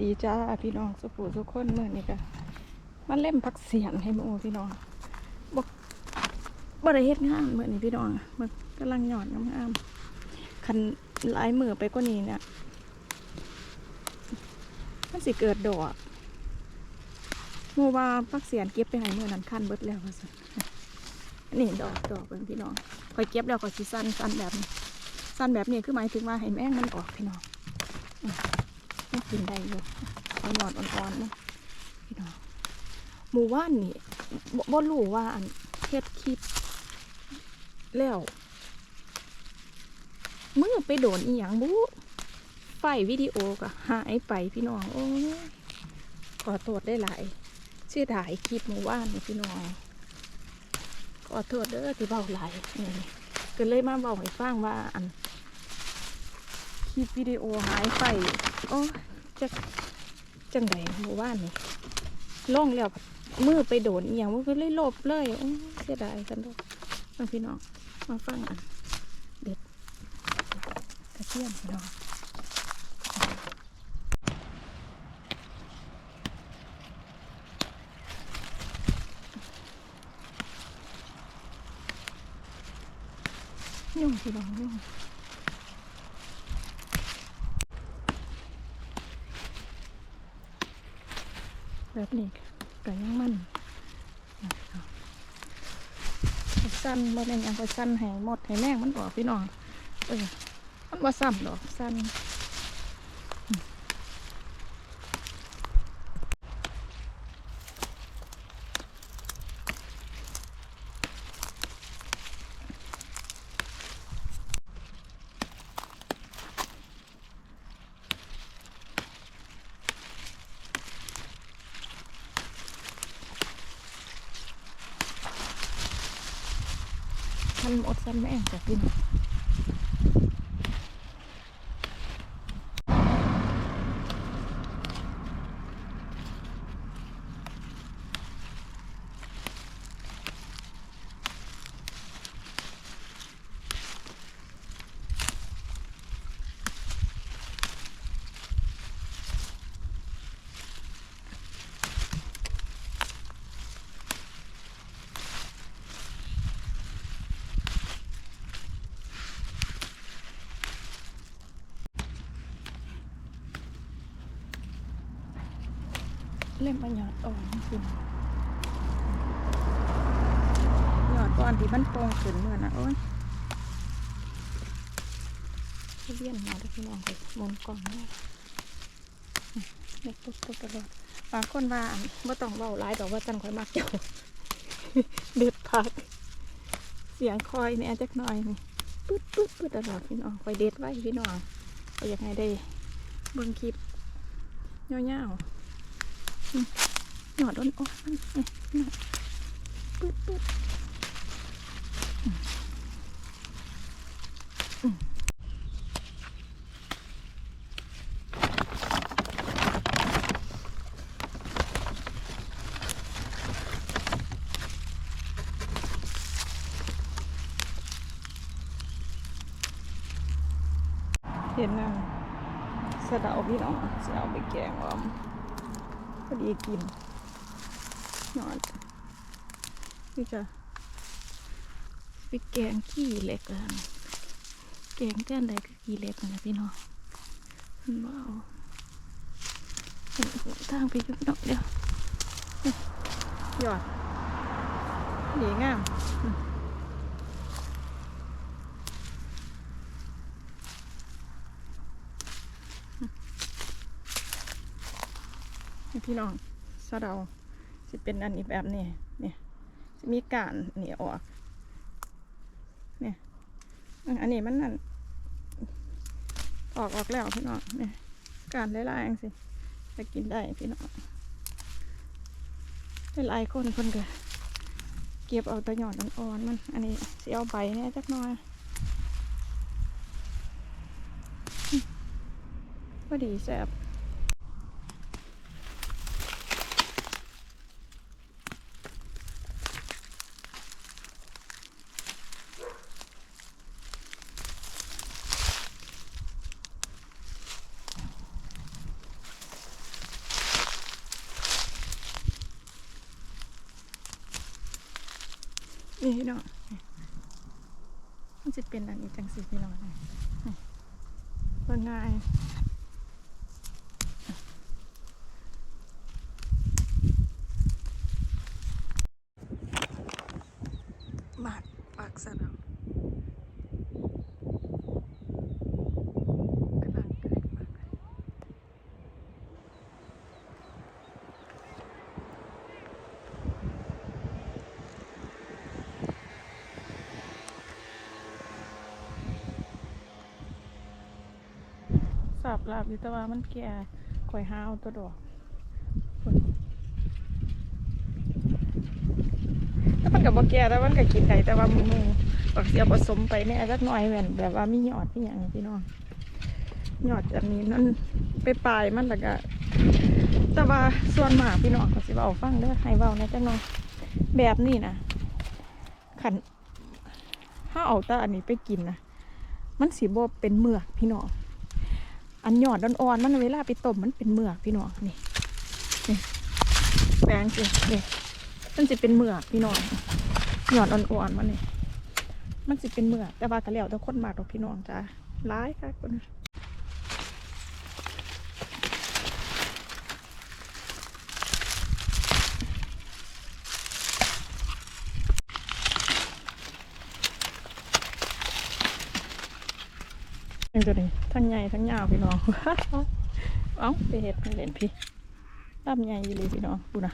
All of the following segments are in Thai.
ดีจ้าพี่น้องสุภูทุกคนเมื่อนี้ก็มาเล่มพักเสียนให้มูพี่น้องบอกบ่ได้เฮ็ดงานเมื่อนี้พี่น้องมันกำลังหยอดงามๆคันหลายมือไปกว่านี้เนี่ยมันสิเกิดดอกหมูว่าพักเสียนเก็บไปให้เมื่อนั้นคันเบิดแล้วว่าซั่นนี่ดอกดอกเบิ่งพี่น้องคอยเก็บแล้วก็สิสั้นสั้นแบบสั้นแบบนี้คือหมายถึงว่าให้แมงมันออกพี่น้อง กินได้อยู่เอาหยอดอ่อนๆนะพี่น้องหมู่ว่านนี่บ่รู้ว่าอันเฮ็ดคลิปแล้วมือไปโดนอีหยังบุไฟวิดีโอก็หายไปพี่น้องโอ้ยขอโทษได้หลายเสียดายคลิปหมู่ว่านนี่พี่น้องขอโทษเด้อที่เบาหลายนี่ก็เลยมาบอกให้ฟังว่าอัน ลิปวิดีโอหายไปโอ้จะจังไดหมู่บ้านนี่ล่องแล้วมือไปโดนอียงมันก็เลยลบเลยโอ้เสียดายกันด้วยมาพี่น้องมาฟังอันเด็ดกระเทียมพี่น้องยุ่งพี่น้องยุ่ง แบบนี้ก็ยังมันสั้นบ่เป็นยังก็สั้นให้หมดให้แม่งมันออกพี่น้องเออมันบ่ซ้ำดอกสั้น สั้นอดสั้นแม่งจะกิน เล่มมันยอดอ่อนคือหยอดก่อนที่มันโป่งขึ้นเมื่อนะโอ้ยเลี่ยนมาแล้วพี่น้องไปมุนกล่องได้เล็กตุ๊บตุ๊บตลอดบางคนว่าไม่ต้องเบาหลายดอกว่าจันคอยมากเจ้าเด็ดผัก เสียงคอยเนี่ยจักหน่อยนี่ปึ๊ดปึ๊ดปึ๊ดตลอดพี่น้องคอยเด็ดไว้พี่น้องก็อยากให้ได้เบิ่งคลิปเงาวๆ หยอดอ่อนๆมันเนี่ยหยอดปึ๊ดปึ๊ดเห็นนั่นสะเดาพี่น้องจะเอาไปแกงออม พอดีกินนอนนี่จะไปแกงขี้เหล็กกันแกงแก้นใดก็ขี้เหล็กกันะพี่น้องมันว้าวทางไปยุบดอกเดียวหยอดดีงามอืมนี่ พี่น้องสะเดาจะเป็นอันนี้แบบนี้เนี่ยจะมีการนี่ออกเนี่ยอันนี้มันนั่นออกออกแล้วพี่น้องเนี่ยการได้ลายๆสิจะกินได้พี่น้องได้หลายคนคนก็เก็บเอาตะหยอดอ่อนๆมัน อันนี้เสียเอาใบเนี่ยจักหน่อยพอดีแซ่บ นี่พี่น้องมันจะเป็นอันนี้จังสีพี่น้องนี่นี่เบิ่งง่ายมากปากสะแล้วกำลังเกิดมากเลย สับหลับอยู่แต่ว่ามันแก่ข่อยห้าวตัวดอกแต่มันกับบ่แก่แต่มันก็กินได้แต่ว่าหมูบักเสียผสมไปแน่จักหน่อยแม่นแบบว่ามีหยอดมีหยังพี่น้องหยอดอันนี้นั่นไปปลายมันแล้วก็แต่ว่าส่วนหมากพี่น้องก็สิเว้าฟังเด้อให้เว้าแหนะจักหน่อยแบบนี้นะขันถ้าเอาต่อันนี้ไปกินนะมันสิบ่เป็นเมือกพี่น้อง อันหยอดอ่อนๆมันเวลาไปต้มมันเป็นเมือกพี่น้องนี่นี่แปลงสินี่มันจะเป็นเมือกพี่น้องหยอดอ่อนๆมันนี่มันจะเป็นเมือกแต่ว่าก็แล้วแต่คนมากดอกพี่น้องจ้าร้ายค่ะคน นี่ตัวนี้ทั้งใหญ่ทั้งยาวพี่น้อง เอ้าไปเห็ดเล่นพี่ลำใหญ่ยี่เลยพี่น้องดูนะ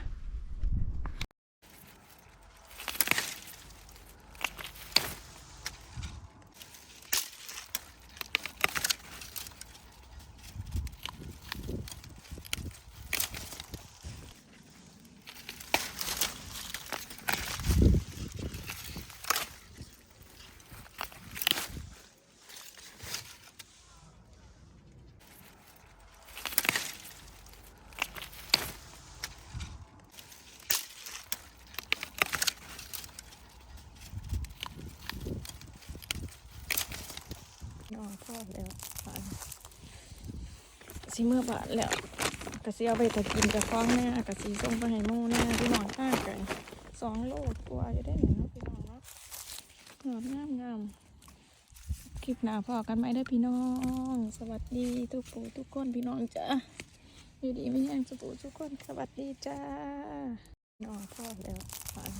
ทอดแล้วบานสิเมื่อบาทแล้วกะสิเอาไปต่กินกับฟ้องแน่กะสิส่งไปให้มู่แน่พี่น้องข้าไก่สองโลกว่าจะได้หนึ่งนะพี่น้องเนาะงามงามงามคลิปหน้าพอกันไหมเด้พี่น้อง สวัสดีทุกปู่ทุกคนพี่น้องจ้าอยู่ดีไม่แห้งสุปู่ทุกคนสวัสดีจ้าน้องทอดแล้วบาน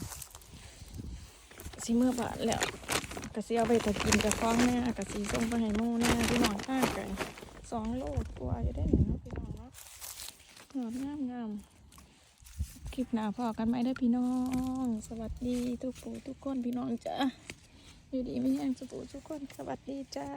สิเมื่อบาทแล้ว กะสิเอาไปถ้ากินกะฟ้องแน่กะสิส่งไปให้หมู่แน่พี่น้องข้าไก่สองโลกว่าจะได้หนึ่งเนาะพี่น้องเนาะงามงามงามคลิปหน้าพอกันไหมได้พี่น้อง สวัสดีทุกปู่ทุกคนพี่น้องจ้าอยู่ดีไม่แห้งสุปู่ทุกคนสวัสดีจ้า